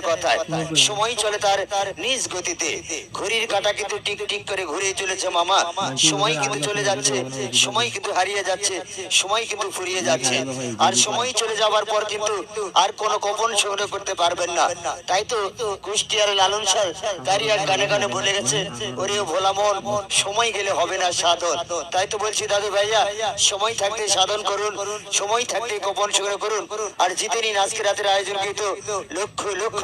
বিজ্ঞানের কথায়। সময় চলে তার নিজ গতিতে। ঘড়ির কাঁটা কিন্তু টিক টিক করে ঘুরে চলেছে মামা। সময় কিন্তু চলে যাচ্ছে। সময় কিন্তু হারিয়ে যাচ্ছে। সময় কিন্তু ফুরিয়ে যাচ্ছে। আর সময় চলে যাওয়ার পর কিন্তু আর কোনো গোপন সংগ্রহ করতে পারবেন না। তাই তো কুষ্টিয়ার লালন স্যার তারই এক গানে গানে বলে গেছে। ওরে ভোলা মন, সময় গেলে হবে না সাধন। তাই তো বলছি, দাদু ভাইয়া, সময় থাকতে সাধন করুন, সময় থাকতে গোপন সংগ্রহ করুন। আর জিতে নিন আজকে রাতের আয়োজন কিন্তু লক্ষ লক্ষ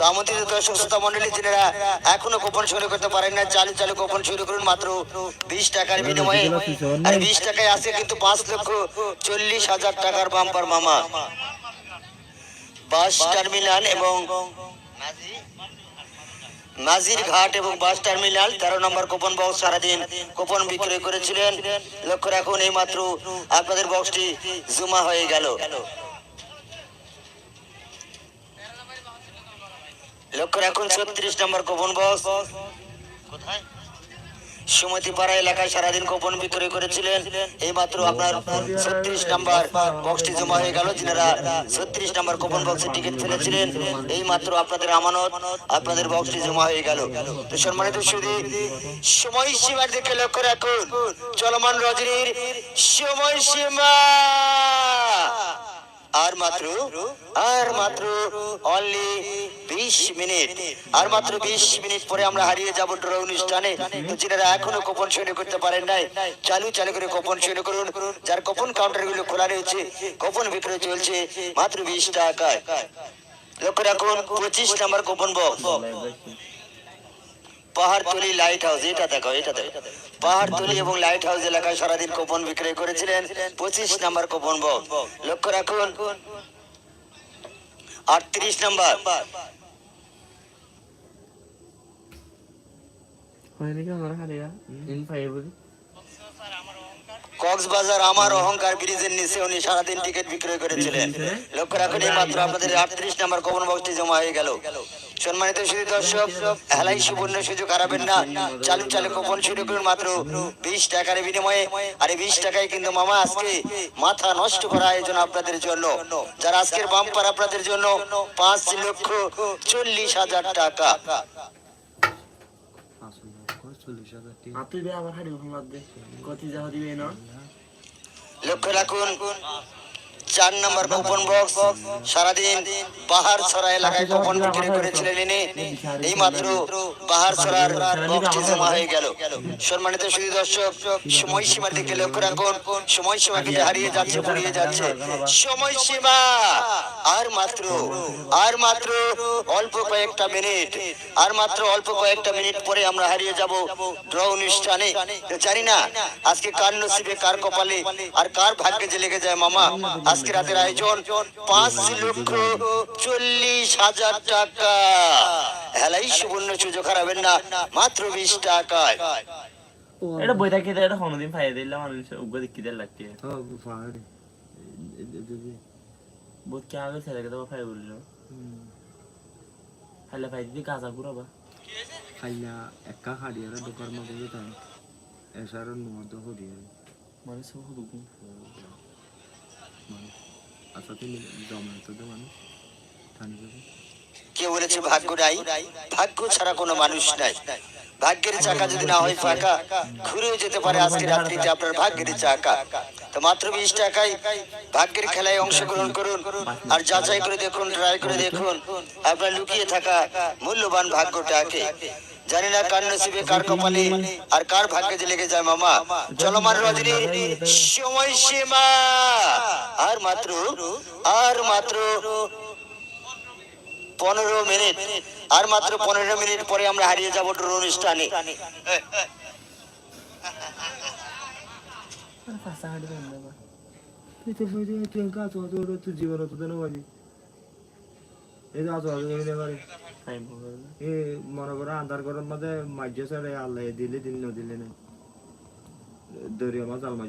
তো দর্শক শ্রোতা মন্ডলী এখনও গোপন সংগ্রহ করতে পারেন না চালু চালু গোপন শুরু করুন মাত্র বিশ টাকার বিনিময়ে। আর বিশ টাকায় আছে কিন্তু পাঁচ লক্ষ চল্লিশ হাজার টাকার বাম্পার মামা। বাস টার্মিনাল এবং নাজির ঘাট এবং বাস টার্মিনাল তেরো নম্বর কোপন বক্স সারাদিন কোপন বিক্রয় করেছিলেন। লক্ষ্য রাখুন এই মাত্র আপনাদের বক্সটি জমা হয়ে গেল। লক্ষ্য রাখুন ছত্রিশ নম্বর কোপন বক্স। কোথায়? সুমতিপাড়া এলাকায় সারাদিন কোপন বিক্রয় করেছিলেন। এই মাত্র আপনার ছত্রিশ নাম্বার বক্সটি জমা হয়ে গেল। যিনারা ছত্রিশ নাম্বার কোপন বক্সে টিকিট ফেলেছিলেন এই মাত্র আপনাদের আমানত, আপনাদের বক্সটি জমা হয়ে গেল। তো সম্মানিত সুদী সময় সীমার দিকে লক্ষ্য রাখুন। চলমান রজনীর সময় সীমা। আর মাত্র আর মাত্র অনলি বিশ মিনিট। আর মাত্র বিশ মিনিট পরে আমরা হারিয়ে যাব ড্র অনুষ্ঠানে তো যিনারা এখনও গোপন সৈন্য করতে পারেন নাই। চালু চালু করে গোপন সৈন্য করুন। যার গোপন কাউন্টারগুলো খোলা রয়েছে, গোপন বিক্রয় চলছে মাত্র বিশ টাকায়। লক্ষ্য রাখুন, পঁচিশ নাম্বার গোপন বক্স। পাহাড়তলি লাইট হাউস এটা দেখো এটা দেখো পাহাড়তলি এবং লাইট হাউস এলাকায় সারাদিন কোপন বিক্রয় করেছিলেন পঁচিশ নাম্বার কোপন বক্স। লক্ষ্য রাখুন, আটত্রিশ নাম্বার হয় নাকি আমার হারিয়া ইন ফাইভ কক্সবাজার আমার অহংকার ব্রিজের নিচে উনি সারাদিন টিকিট বিক্রয় করেছিলেন। লক্ষ্য রাখুন এই মাত্র আপনাদের আটত্রিশ নাম্বার কোপন বক্সটি জমা হয়ে গেল। সম্মানিত দর্শক হেলাই সুবর্ণ সুযোগ হারাবেন না। চালু চালু কোপন শুরু করুন মাত্র বিশ টাকার বিনিময়ে। আর এই বিশ টাকায় কিন্তু মামা আজকে মাথা নষ্ট করা আয়োজন আপনাদের জন্য। যারা আজকের বাম্পার আপনাদের জন্য পাঁচ লক্ষ চল্লিশ হাজার টাকা। চল্লিশ হাজার টাকা। দে আমার হাড়ি ফোন দে কত যাওয়া দিবে না লক্ষ্য রাখুন। চার নম্বর কুপন বক্স। সারাদিন পাহাড় ছড়া এলাকায় কুপন বিক্রি করেছিলেন ইনি? এই মাত্র পাহাড় ছড়ার বক্সটি জমা হয়ে গেল। সম্মানিত সুধী দর্শক, সময়সীমার দিকে লক্ষ্য রাখুন। সময়সীমা কিন্তু হারিয়ে যাচ্ছে ফুরিয়ে যাচ্ছে। সময়সীমা আর মাত্র আর মাত্র অল্প কয়েকটা মিনিট। আর মাত্র অল্প কয়েকটা মিনিট পরে আমরা হারিয়ে যাব ড্র অনুষ্ঠানে জানি না, আজকে কার নসিবে, কার কপালে, আর কার ভাগ্যে যে লেগে যায় মামা? আজকে রাতের আয়োজন পাঁচ লক্ষ চল্লিশ হাজার টাকা। হেলাই সুবর্ণ সুযোগ হারাবেন না মাত্র বিশ টাকায়। এটা বই থাকি এটা কোনদিন ফাইয়া দিলাম মানুষ উগ্র দেখি দিল লাগছে বহুত কে আগে ছেলে তো ফাই বলল। ফাই দিদি কাঁচা একা দোকান মতো যেতাম। এসার মতো হরিয়ার মানে সব কে বলেছে ভাগ্য নাই? ভাগ্য ছাড়া কোনো মানুষ নাই। ভাগ্যের চাকা যদি না হয় ফাঁকা, ঘুরেও যেতে পারে আজকে আপনার ভাগ্যের চাকা। তো মাত্র বিশ টাকায় ভাগ্যের খেলায় অংশগ্রহণ করুন আর যাচাই করে দেখুন ট্রাই করে দেখুন। আপনার লুকিয়ে থাকা মূল্যবান ভাগ্যটাকে। জানি না কার নসিবে, কার কপালে আর কার ভাগ্যে যে লেগে যায় মামা। চলমান রজনীর সময় সীমা। আর মাত্র আর মাত্র পনেরো মিনিট, আর মাত্র পনেরো মিনিট পরে আমরা হারিয়ে যাব ড্রোন অনুষ্ঠানে জীবন হতো না বাজি এই যে আজ হতে পারে ফাই বলল এ মনে করো আধার করার মধ্যে মাঝে সাড়ে আল্লাহ দিলে দিন না দিলে না। দরিয়া মাছ আলমাই